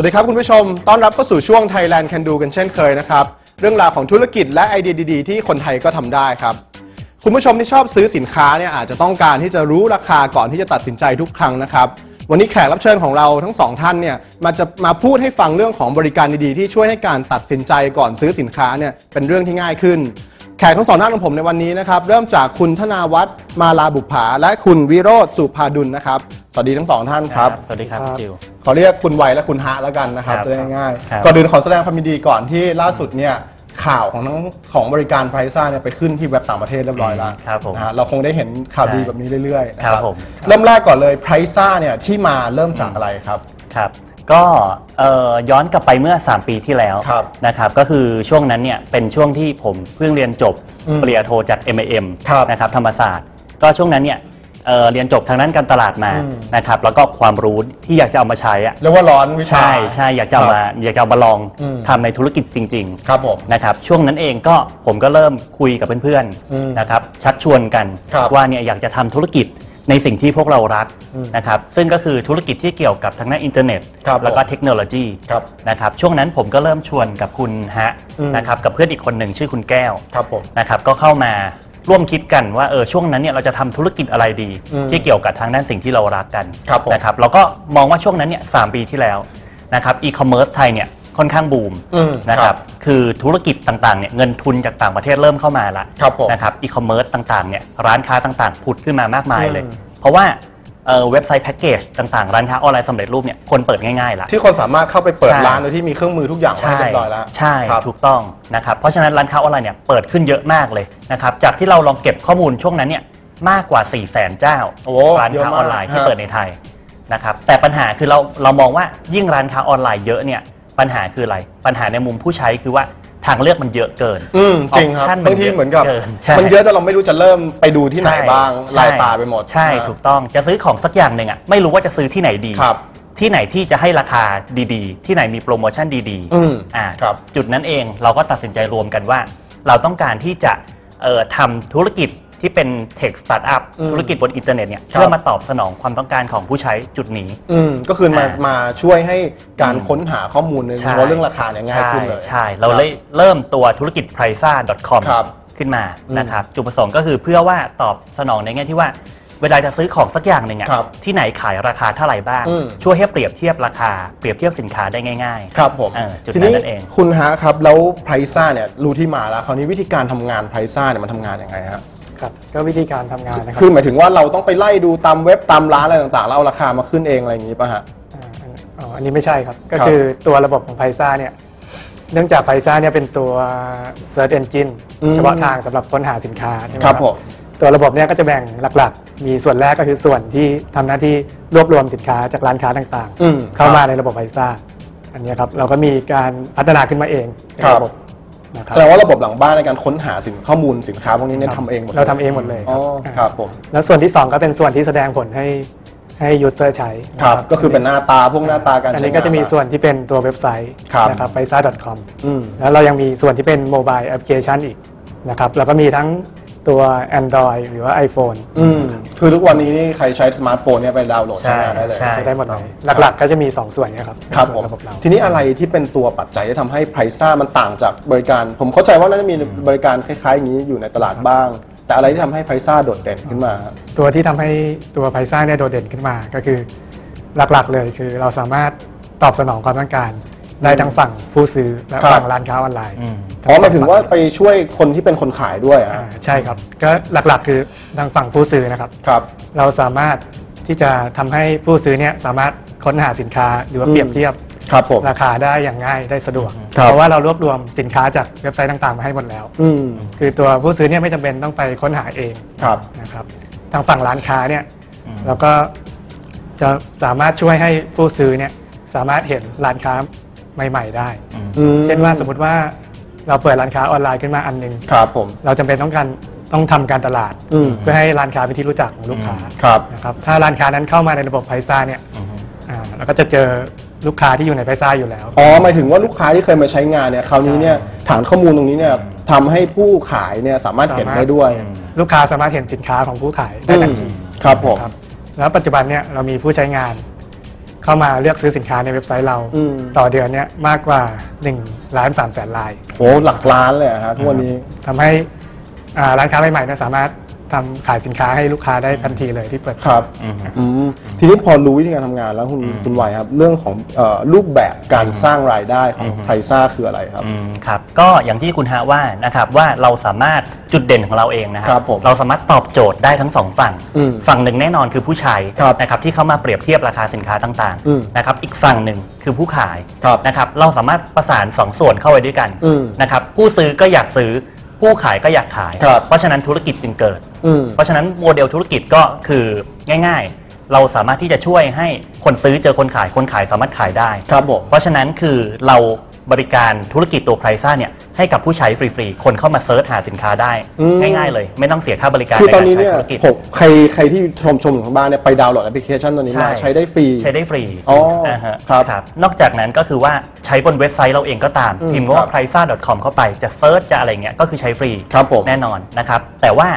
วัสดีครับคุณผู้ชม ต้อนรับเข้าสู่ช่วง Thailand Can Do กันเช่นเคยนะครับ เรื่องราวของธุรกิจและไอเดียดีๆ ที่คนไทยก็ทำได้ครับ คุณผู้ชมที่ชอบซื้อสินค้าเนี่ยอาจจะต้องการที่จะรู้ราคาก่อนที่จะตัดสินใจทุกครั้งนะครับ วันนี้แขกรับเชิญของเราทั้งสองท่านเนี่ยมาจะมาพูดให้ฟังเรื่องของบริการดีๆ ที่ช่วยให้การตัดสินใจก่อนซื้อสินค้าเนี่ยเป็นเรื่องที่ง่ายขึ้น แขกทั้งสองท่านของผมในวันนี้นะครับเริ่มจากคุณธนาวัฒน์มาลาบุภาและคุณวิโรธสุภาดุลนะครับสวัสดีทั้งสองท่านครับ สวัสดีครับรบพี่จิว ขอเรียกคุณไวและคุณฮะแล้วกันนะครับครับจะได้ง่ายครับ ก่อนอื่นขอแสดงความยินดีก่อนที่ล่าสุดเนี่ยข่าวของทั้งของบริการไพรซ่าเนี่ยไปขึ้นที่เว็บต่างประเทศเรียบร้อยแล้วครับผม นะฮะเราคงได้เห็นข่าวดีใช่แบบนี้เรื่อยๆนะคครัรับบผมเริ่มแรกก่อนเลยไพรซ่าเนี่ยที่มาเริ่มจากอะไรครับ ครับ ก็เอ่อย้อนกลับไปเมื่อ 3 ปีที่แล้วครับนะครับ ก็คือช่วงนั้นเนี่ยเป็นช่วงที่ผมเพิ่งเรียนจบอืมปริญญาโทจาก MIM ครับ นะครับธรรมศาสตร์ ก็ช่วงนั้นเนี่ย เอ่อเรียนจบทางด้านการตลาดมาอืม นะครับแล้วก็ความรู้ที่อยากจะเอามาใช้อะเรียกว่าร้อนวิชา ใช่ใช่อยากจะเอามาอยากจะเอามาลองอืม ทำในธุรกิจจริง ๆ ครับผม นะครับช่วงนั้นเองก็ผมก็เริ่มคุยกับเพื่อนอืมๆนะครับชักชวนกันครับว่าเนี่ยอยากจะทำธุรกิจในสิ่งที่พวกเรารักอืมนะครับซึ่งก็คือธุรกิจที่เกี่ยวกับทางด้านอินเทอร์เน็ต ครับแล้วก็ผม เทคโนโลยีครับ นะครับช่วงนั้นผมก็เริ่มชวนกับคุณฮะอืม นะครับกับเพื่อนอีกคนหนึ่งชื่อคุณแก้วครับผม นะครับก็เข้ามา ร่วมคิดกันว่าเออช่วงนั้นเนี่ยเราจะทำธุรกิจอะไรดี อืมที่เกี่ยวกับทางด้านสิ่งที่เรารักกันครับผมนะครับเราก็มองว่าช่วงนั้นเนี่ยสามปีที่แล้วนะครับอีคอมเมิร์ซไทยเนี่ยค่อนข้างบูมอืมนะครับคือธุรกิจต่างๆเนี่ยเงินทุนจากต่างประเทศเริ่มเข้ามาละครับผมนะครับอีคอมเมิร์ซต่างๆเนี่ยร้านค้าต่างๆผุดขึ้นมามากมายเลย อืม เพราะว่า เอ่อเว็บไซต์แพ็กเกจต่างๆ ร้านค้าออนไลน์สำเร็จรูปเนี่ยคนเปิดง่ายๆละ ที่คนสามารถเข้าไปเปิดใช่ ร้านโดยที่มีเครื่องมือทุกอย่างไว้ให้ใช่เรียบร้อยแล้วใช่ครับ ถูกต้องนะครับเพราะฉะนั้นร้านค้าออนไลน์เนี่ยเปิดขึ้นเยอะมากเลยนะครับจากที่เราลองเก็บข้อมูลช่วงนั้นเนี่ยมากกว่า 4 0 0 0 0 0เจ้าโอ้ร้านเยอะค้ามากออนไลน์ที่ฮะ เปิดในไทยนะครับแต่ปัญหาคือเราเรามองว่ายิ่งร้านค้าออนไลน์เยอะเนี่ยปัญหาคืออะไร ปัญหาในมุมผู้ใช้คือว่า ทางเลือกมันเยอะเกิน อืมจริงครับ option บางทีเหมือนกับเกินใช่มันเยอะจนเราไม่รู้จะเริ่มไปดูที่ไหนใช่บ้างใช่ลายตาไปหมดใช่นะ ถูกต้องจะซื้อของสักอย่างหนึ่งอะไม่รู้ว่าจะซื้อที่ไหนดี ครับที่ไหนที่จะให้ราคาดีๆ ที่ไหนมีโปรโมชั่นดีอืมอ่าครับจุดนั้นเองเราก็ตัดสินใจรวมกันว่า เราต้องการที่จะเอ่อทำธุรกิจ ที่เป็นเทคสตาร์ทอัพอืมธุรกิจบนอินเทอร์เน็ตเนี่ยครับ เพื่อมาตอบสนองความต้องการของผู้ใช้จุดนี้ อืมก็คือมาอ่ามาช่วยให้การอืมค้นหาข้อมูลในใช่เฉพาะเรื่องราคาเนี่ยง่ายขึ้นเลย ใช่เราเลยเริ่มตัวธุรกิจ p r i c a c o m ครับขึ้นมาอืมนะครับจุดประสงค์ก็คือเพื่อว่าตอบสนองในแง่ที่ว่า เวลาจะซื้อของสักอย่างหนึ่งอะครับที่ไหนขายราคาเท่าไหร่บ้าง อืม ช่วยให้เปรียบเทียบราคา เปรียบเทียบสินค้าได้ง่าย ครับผมเออจุดทีนั้นนี้นั่นเอง คุณฮะครับ แล้วไพรซ่าเนี่ยรู้ที่มาแล้ว คราวนี้วิธีการทำงานไพรซ่าเนี่ยมันทำงานยังไงครับ ครับก็วิธีการทำงานนะครัคือหมายถึงว่าเราต้องไปไล่ดูตามเว็บตามร้านอะไรต่างๆแล้วเอาราคามาขึ้นเองอะไรอย่างนี้ป่ะฮะอ่าอันอ๋ออันนี้ไม่ใช่ครับ ก็ครับ คือตัวระบบของไพซ่าเนี่ยเนื่องจากไพซ่าเนี่ยเป็นตัว Search Engine อืมเฉพาะทางสำหรับค้นหาสินค้าใช่ไหมครับผม ตัวระบบเนี่ยก็จะแบ่งหลักๆ มีส่วนแรกก็คือส่วนที่ทำหน้าที่รวบรวมสินค้าจากร้านค้าต่างอืมๆ เข้ามาในระบบไพซ่าอันเนี้ยครับเราก็มีการพัฒนาขึ้นมาเองในครับ ระบบ นะครับแสดงว่าระบบหลังบ้านในการค้นหาสินข้อมูลสินค้าพวกนี้เนี่ยทำเองหมดลยเราทำเองหมดเลยอ๋อครับครับผมแล้วส่วนที่ 2 ก็เป็นส่วนที่แสดงผลให้ให้ยูเซอร์ใช้ครับนะก็คือเป็นหน้าตาพวกหน้าตาการอันใช้นี้ก็จะมีงาส่วนที่เป็นตัวเว็บไซต์ครับ นะครับ p a i s a c o m อืม แล้วเรายังมีส่วนที่เป็นโมบายแอปพลิเคชันอีกนะครับ แล้วก็มีทั้ง ตัว Android หรือว่า iPhone อืมคือทุกวันนี้นี่ใครใช้สมาร์ทโฟนเนี่ยไปดาวน์โหลดใช่ใช้งานได้เลย ใช่ ใช้ได้หมดเลยหลักๆ ก็จะมี 2 ส่วนเนะครับครับในผส่วมนระบบเรา ทีนี้อะไรที่เป็นตัวปัจจัยที่ทำให้ไพรซ่ามันต่างจากบริการ ผมเข้าใจว่าน่าจะมีบริการคล้ายๆอย่างนี้อยู่ในตลาดบ้าง แต่อะไรที่ทำให้ไพรซ่าโดดเด่นขึ้นมาครับตัวที่ทำให้ตัวไพซ่าเนี่ยโดดเด่นขึ้นมาก็คือหลักๆเลยคือเราสามารถตอบสนองความต้องการ ได้ทั้งฝั่งผู้ซื้อและครับ ฝั่งร้านค้าออนไลน์อืม อ๋อหมายถึงว่าไปช่วยคนที่เป็นคนขายด้วยอ่าอะใช่ครับ ก็หลักๆคือทางฝั่งผู้ซื้อนะครับ ครับ เราสามารถที่จะทำให้ผู้ซื้อเนี่ยสามารถค้นหาสินค้าหรือว่าอืม เปรียบเทียบครับผม ราคาได้อย่างง่ายได้สะดวก ครับ เพราะว่าเรารวบรวมสินค้าจากเว็บไซต์ต่างๆมาให้หมดแล้ว อืมคือตัวผู้ซื้อเนี่ยไม่จำเป็นต้องไปค้นหาเองครับ นะครับ ทางฝั่งร้านค้าเนี่ยอืม เราก็จะสามารถช่วยให้ผู้ซื้อเนี่ยสามารถเห็นร้านค้า ใหม่ ๆ ได้อืมอืมเช่นว่าสมมติว่าเราเปิดร้านค้าออนไลน์ขึ้นมาอันหนึง ครับผม เราจำเป็นต้องการต้องทำการตลาด อืม เพื่อให้ร้านค้าเป็นที่รู้จักของลูกค้าครับนะครับถ้าร้านค้านั้นเข้ามาในระบบไพซ่าเนี่ยอืมอ่าเราก็จะเจอลูกค้าที่อยู่ในไพซ่าอยู่แล้ว อ๋อหมายถึงว่าลูกค้าที่เคยมาใช้งานเนี่ยคราวนี้เนี่ยฐานข้อมูลตรงนี้เนี่ยทำให้ผู้ขายเนี่ยสามารถเห็นได้ด้วยอืมลูกค้าสามารถเห็นสินค้าของผู้ขายได้ทันทีครับผมนะครับแล้วปัจจุบันเนี่ยเรามีผู้ใช้งาน เข้ามาเลือกซื้อสินค้าในเว็บไซต์เรา อืมต่อเดือนเนี่ยมากกว่า1ล้าน3แสนรายโหหลักล้านเลยอะฮะทุกวันนี้ ทำให้อ่าร้านค้าใหม่ๆเนี่ยสามารถ ทำขายสินค้าให้ลูกค้าได้ทันทีเลยที่เปิดครับอืมอืมทีนี้พอรู้วิธีการทำงานแล้วคุณอืมคุณไหวครับ เรื่องของเออรูปแบบการสร้างรายได้ของอืมไพรซ่าคืออะไรครับ อืมครับก็อย่างที่คุณฮะว่านะครับว่าเราสามารถจุดเด่นของเราเองนะคครัรับผมเราสามารถตอบโจทย์ได้ทั้งสองฝั่ง อืมฝั่งหนึ่งแน่นอนคือผู้ใช้ครับนะครับที่เข้ามาเปรียบเทียบราคาสินค้าต่างอืมๆนะครับอีกฝั่งหนึ่งคือผู้ขายครับนะครับเราสามารถประสานสองส่วนเข้าไว้ด้วยกันอืมนะครับผู้ซื้อก็อยากซื้อ ผู้ขายก็อยากขาย ครับเพราะฉะนั้นธุรกิจจึงเกิด อืม เพราะฉะนั้นโมเดลธุรกิจก็คือง่ายๆ เราสามารถที่จะช่วยให้คนซื้อเจอคนขายคนขายสามารถขายได้ ครับผม เพราะฉะนั้นคือเรา บริการธุรกิจตัวไพรซ่าเนี่ยให้กับผู้ใช้ฟรีๆ คนเข้ามาเซิร์ชหาสินค้าได้ อืม ง่ายๆเลย ไม่ต้องเสียค่าบริการคือในตอนการนี้ใช้เนี่ยธุรกิจ ผมใครใครที่ชมชมอยู่ทางบ้านเนี่ยไปดาวน์โหลดแอปพลิเคชันตัวนี้มาใช่ใช้ได้ฟรี ใช้ได้ฟรีอ๋ออ่าฮะครับนอกจากนั้นก็คือว่าใช้บนเว็บไซต์เราเองก็ตามอืมพิมพ์ครัว่า บ p r i c e a c o m เข้าไปจะเซิร์ชจะอะไรเงี้ยก็คือใช้ฟรีครับผมแน่นอนนะครับ แต่ว่า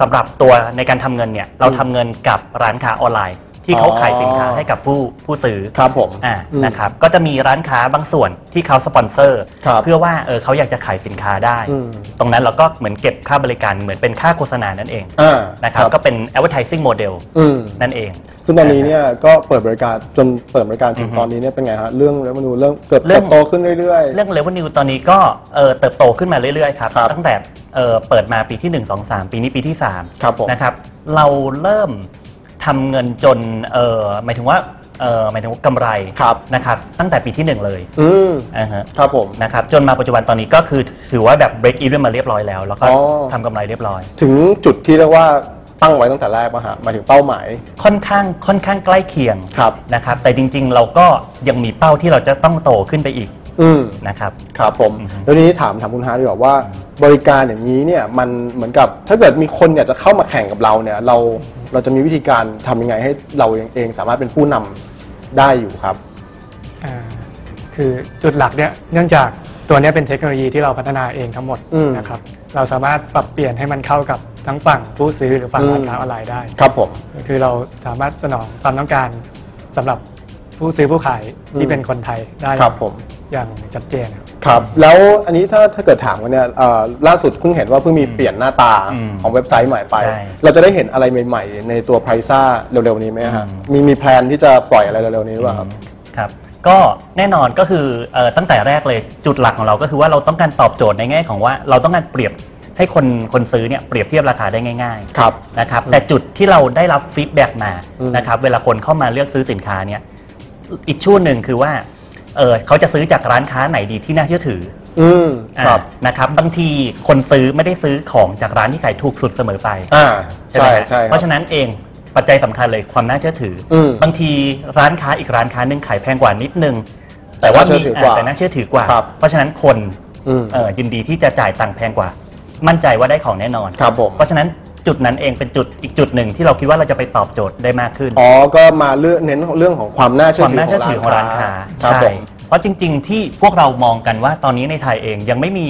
สำหรับตัวในการทำเงินเนี่ยเราทำเงินกับร้านค้าออนไลน์ ที่เขาอ๋อขายสินค้าให้กับผู้ผู้ซื้อครับผมอ่าอืมนะครับก็จะมีร้านค้าบางส่วนที่เขาสปอนเซอร์ครับเพื่อว่าเออเขาอยากจะขายสินค้าได้อืมตรงนั้นเราก็เหมือนเก็บค่าบริการเหมือนเป็นค่าโฆษณานั่นเองอ่านะครับก็เป็น advertising model อืมนั่นเองซึ่งตอนนี้เนี่ยก็เปิดบริการจนเปิดบริการถึงอือฮึตอนนี้เนี่ยเป็นไงฮะเรื่องเรวนูเริ่มเกิดเรื่เติองบโตขึ้นเรื่อยๆ เรื่อง revenue ตอนนี้ก็เอ่อเติบโตขึ้นมาเรื่อยๆครับครับตั้งแต่เอ่อเปิดมาปีที่ 1 2 3 ปีนี้ปีที่3ครับผมนะครับเราเริ่ม ทำเงินจนเอ่อหมายถึงว่าเอ่อหมายถึงว่ากำไรครับ นะครับตั้งแต่ปีที่1เลยอืมอ่าฮะครับผม นะครับจนมาปัจจุบันตอนนี้ก็คือถือว่าแบบ break even มาเรียบร้อยแล้ว แล้วก็อ๋อ ทำกำไรเรียบร้อย ถึงจุดที่เรียกว่าตั้งไว้ตั้งแต่แรกป่ะฮะหมายถึงเป้าหมายค่อนข้างค่อนข้างใกล้เคียงครับ นะครับแต่จริงๆเราก็ยังมีเป้าที่เราจะต้องโตขึ้นไปอีก อืมนะครับครับผมอือฮึแล้วนี้ถามถามคุณฮาร์ดดีกว่าว่า บริการอย่างนี้เนี่ยมันเหมือนกับถ้าเกิดมีคนอยากจะเข้ามาแข่งกับเราเนี่ย เราเราจะมีวิธีการทำยังไงให้เราเองสามารถเป็นผู้นำได้อยู่ครับอ่าคือจุดหลักเนี่ยเนื่องจากตัวเนี้ยเป็นเทคโนโลยีที่เราพัฒนาเองทั้งหมดอืมนะครับเราสามารถปรับเปลี่ยนให้มันเข้ากับทั้งฝั่งผู้ซื้อหรือฝั่งอืมร้านค้าออนไลน์ได้ ครับผมคือเราสามารถสนองความต้องการสำหรับ ผู้ซื้อผู้ขายอืที่มเป็นคนไทยได้ครับผม อย่างชัดเจนครับ ครับ แล้วอันนี้ถ้าถ้าเกิดถามกันเนี่ยเอ่อล่าสุดเพิ่งเห็นว่าเพิ่งมีเปลี่ยนหน้าตาอืมของเว็บไซต์ใหม่ไป ใช่ เราจะได้เห็นอะไรใหม่ๆ ในตัวไพรซ่าเร็วๆนี้ไหมฮะอืมมีมีแพลนที่จะปล่อยอะไรเร็วๆนี้หรือเปล่าครับ ครับ ก็แน่นอนก็คือเอ่อตั้งแต่แรกเลยจุดหลักของเราก็คือว่าเราต้องการตอบโจทย์ในแง่ของว่า เราต้องการเปรียบให้คนคนซื้อเนี่ยเปรียบเทียบราคาได้ง่ายๆครับนะครับ แต่จุดที่เราได้รับฟีดแบ็กมาอืมนะครับเวลาคนเข้ามาเลือกซื้อสินค้าเนี่ย อีกช่วงหนึ่งคือว่าเออเขาจะซื้อจากร้านค้าไหนดีที่น่าเชื่อถืออืมอ่าครับนะครับบางทีคนซื้อไม่ได้ซื้อของจากร้านที่ขายถูกสุดเสมอไปอ่าใช่ไหมใช่ฮะใช่คเพรับราะฉะนั้นเองปัจจัยสำคัญเลยความน่าเชื่อถืออมบางทีร้านค้าอีกร้านค้าหนึ่งขายแพงกว่านิดนึงแต่ว่าน่าเชื่อถือกว่าแต่น่าเชื่อถือกว่า ครับ เพราะฉะนั้นคน อืม เอ่อยินดีที่จะจ่ายตังค์แพงกว่า มั่นใจว่าได้ของแน่นอนครับผมเพราะฉะนั้น จุดนั้นเองเป็นจุดอีกจุดหนึ่งที่เราคิดว่าเราจะไปตอบโจทย์ได้มากขึ้น อ๋อ ก็มาเลือกเน้นเรื่องของความน่าเชื่คอวามถือน่าเชื่อถือของร้านค้าครับใช่ผม เพราะจริง ๆ ที่พวกเรามองกันว่าตอนนี้ในไทยเองยังไม่มี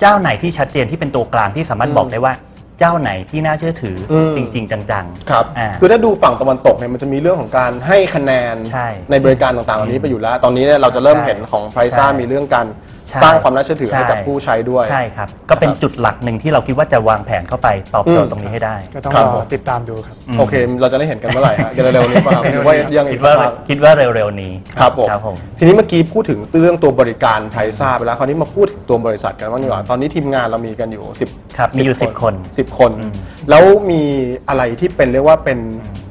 เจ้าไหนที่ชัดเจนที่เป็นตัวกลางที่สามารถอืมบอกได้ว่าเจ้าไหนที่น่าเชื่อถืออม จริง ๆ จังครับ อ่า คือถ้าดูฝั่งตะวันตกเนี่ยมันจะมีเรื่องของการให้คะแนนใช่บริการต่างๆเหล่านี้ไปอยู่แล้ว ตอนนี้เนี่ยเราจะเริ่มใช่เห็นของไพรซ่าใช่มีเรื่องการ ใช่สร้างความน่าเชื่อถือให้กับใช่ผู้ใช้ด้วยๆใช่ครับ ก็เป็นนะครับจุดหลักหนึ่งที่เราคิดว่าจะวางแผนเข้าไปตอบโจทอืย์ม ตรงนี้ให้ได้ ก็ต้องครัรบอผมติดตามดูครับอืมโอเค เราจะได้เห็นกันเมื่อไหร่ฮะเร็วๆนี้ป่ะครับหรือว่ายังอีคิกดว่าสักพัก คิดว่าเร็วๆนี้ครับผม ครับผม ทีนี้เมื่อกี้พูดถึงเรื่องตัวบริการไพรซ่าไปแล้วคราวนี้มาพูดถึงตัวบริษัทกันบ้างดีกว่าตอนนี้ทีมงานเรามีกันอยู่ 10ครับมีอยู่10คน 10 คนอืมแล้วมีอะไรที่เป็นเรียกว่าเป็น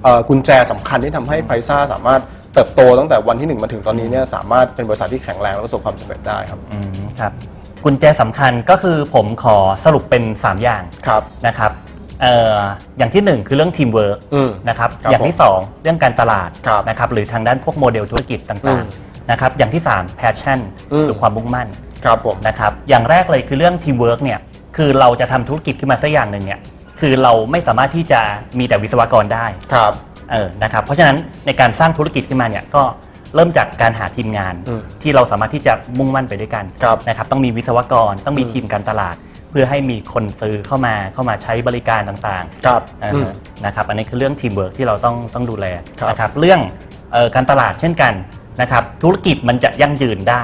เอ่อกุญแจสำคัญที่ทำให้ไพรซ่าสามารถ เติบโตตั้งแต่วันที่หนึ่งมาถึงตอนนี้เนี่ยสามารถเป็นบริษัทที่แข็งแรงและประสบความสำเร็จได้ครับ อืมครับกุญแจสำคัญก็คือผมขอสรุปเป็น 3 อย่างครับ นะครับเอ่ออย่างที่ 1 คือเรื่องทีมเวิร์กอืม นะครับครับอย่างที่ 2 เรื่องการตลาดครับนะครับหรือทางด้านพวกโมเดลธุรกิจอืต่างมๆนะครับอย่างที่ 3 passion อืม หรือความมุ่งมั่นครับผม นะครับอย่างแรกเลยคือเรื่องทีมเวิร์กเนี่ยคือเราจะทำธุรกิจขึ้นมาสักอย่างหนึ่งเนี่ยคือเราไม่สามารถที่จะมีแต่วิศวกรได้ ครับ เออนะครับเพราะฉะนั้นในการสร้างธุรกิจขึ้นมาเนี่ยก็เริ่มจากการหาทีมงานอืมที่เราสามารถที่จะมุ่งมั่นไปด้วยกันครับนะครับต้องมีวิศวกรต้องมีอืม ทีมการตลาด เพื่อให้มีคนซื้อเข้ามาเข้ามาใช้บริการต่างครับๆเออออืมนะครับอันนี้คือเรื่องทีมเวิร์กที่เราต้องต้องดูแลครับนะครับเรื่องเอ่อการตลาดเช่นกันนะครับธุรกิจมันจะยั่งยืนได้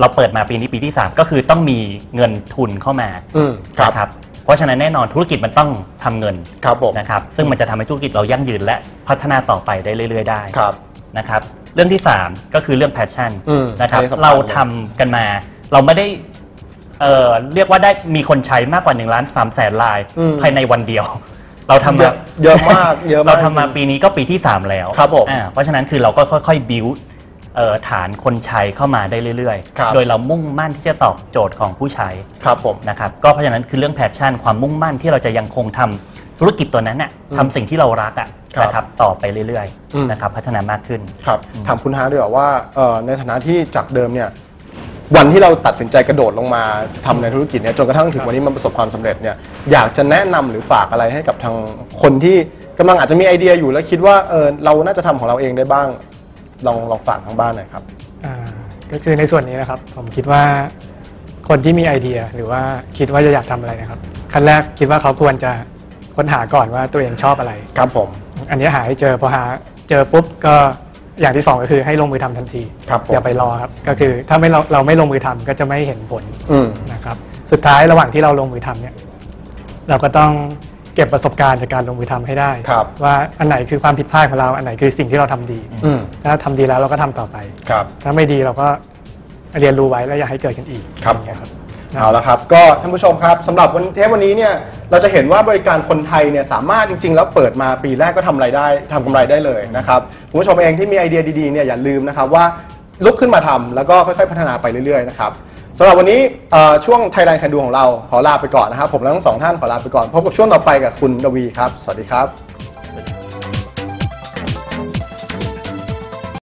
เราเปิดมาปีนี้ปีที่ 3 ก็คือต้องมีเงินทุนเข้ามาอืมครับ นะครับ เพราะฉะนั้นแน่นอนธุรกิจมันต้องทำเงินครับผมนะครับซึ่งมันจะทำให้ธุรกิจเรายั่งยืนและพัฒนาต่อไปได้เรื่อยๆได้ครับ นะครับเรื่องที่ 3 ก็คือเรื่อง passion อืมนะครับอันนี้สำคัญเราทำกันมาเราไม่ได้เอ่อเรียกว่าได้มีคนใช้มากกว่า1ล้าน3แสนลายอืม ภายในวันเดียว เราทำเยมา อะเยอะมากเยอะมาก เราทำมาปีนี้ก็ปีที่ 3 แล้วครับผมอ่าเพราะฉะนั้นคือเราก็ค่อยๆ บิวฐานคนใช้เข้ามาได้เรื่อยครับ ๆ โดยเรามุ่งมั่นที่จะตอบโจทย์ของผู้ใช้ครับผม นะครับก็เพราะฉะนั้นคือเรื่องแพชชั่นความมุ่งมั่นที่เราจะยังคงทำธุรกิจตัวนั้นน่ะอืมทำสิ่งที่เรารักอะครับนะครับต่อไปเรื่อยอืม ๆนะครับพัฒนามากขึ้น ครับถามคุณฮาร์ดด้วยว่าเอ่อในฐานะที่จากเดิมเนี่ยวันที่เราตัดสินใจกระโดดลงมาทำในธุรกิจเนี่ยจนกระทั่งถึงวันนี้มันประสบความสำเร็จเนี่ยอยากจะแนะนำหรือฝากอะไรให้กับทางคนที่กำลังอาจจะมีไอเดียอยู่แล้วคิดว่าเออเราน่าจะทำของเราเองได้บ้าง ลองลองฝากทางบ้านหน่อยครับ อ่าก็คือในส่วนนี้นะครับ ผมคิดว่าคนที่มีไอเดียหรือว่าคิดว่าจะอยากทำอะไรนะครับขั้นแรกคิดว่าเขาควรจะค้นหาก่อนว่าตัวเองชอบอะไร ครับผม อันนี้หาให้เจอพอหาเจอปุ๊บก็อย่างที่สองก็คือให้ลงมือทำทันทีครับผม อย่าไปรอครับก็คือถ้าไม่เราเราไม่ลงมือทำก็จะไม่เห็นผล อืม นะครับสุดท้ายระหว่างที่เราลงมือทำเนี่ยเราก็ต้อง เก็บประสบการณ์จากการลงมือทำให้ได้ ครับว่าอันไหนคือความผิดพลาดของเราอันไหนคือสิ่งที่เราทำดี อืม ถ้าทำดีแล้วเราก็ทำต่อไป ครับ ถ้าไม่ดีเราก็เรียนรู้ไว้แล้วอย่าให้เกิดขึ้นอีกครับ อย่างเงี้ยครับ เอาละครับ ก็ท่านผู้ชมครับสำหรับวันเทปวันนี้เนี่ยเราจะเห็นว่าบริการคนไทยเนี่ยสามารถจริง ๆ แล้วเปิดมาปีแรกก็ทำไรายได้ทำกำไรได้เลยนะครับคุณผู้ชมเองที่มีไอเดียดีๆเนี่ยอย่าลืมนะครับว่าลุกขึ้นมาทำแล้วก็ค่อยๆพัฒนาไปเรื่อยๆนะครับ สำหรับวันนี้เอ่อช่วงไทยแลนด์คันดูของเราขอลาไปก่อนนะครับ ผมและทั้งสองท่านขอลาไปก่อน พบกับช่วงต่อไปกับคุณดวีครับ สวัสดีครับ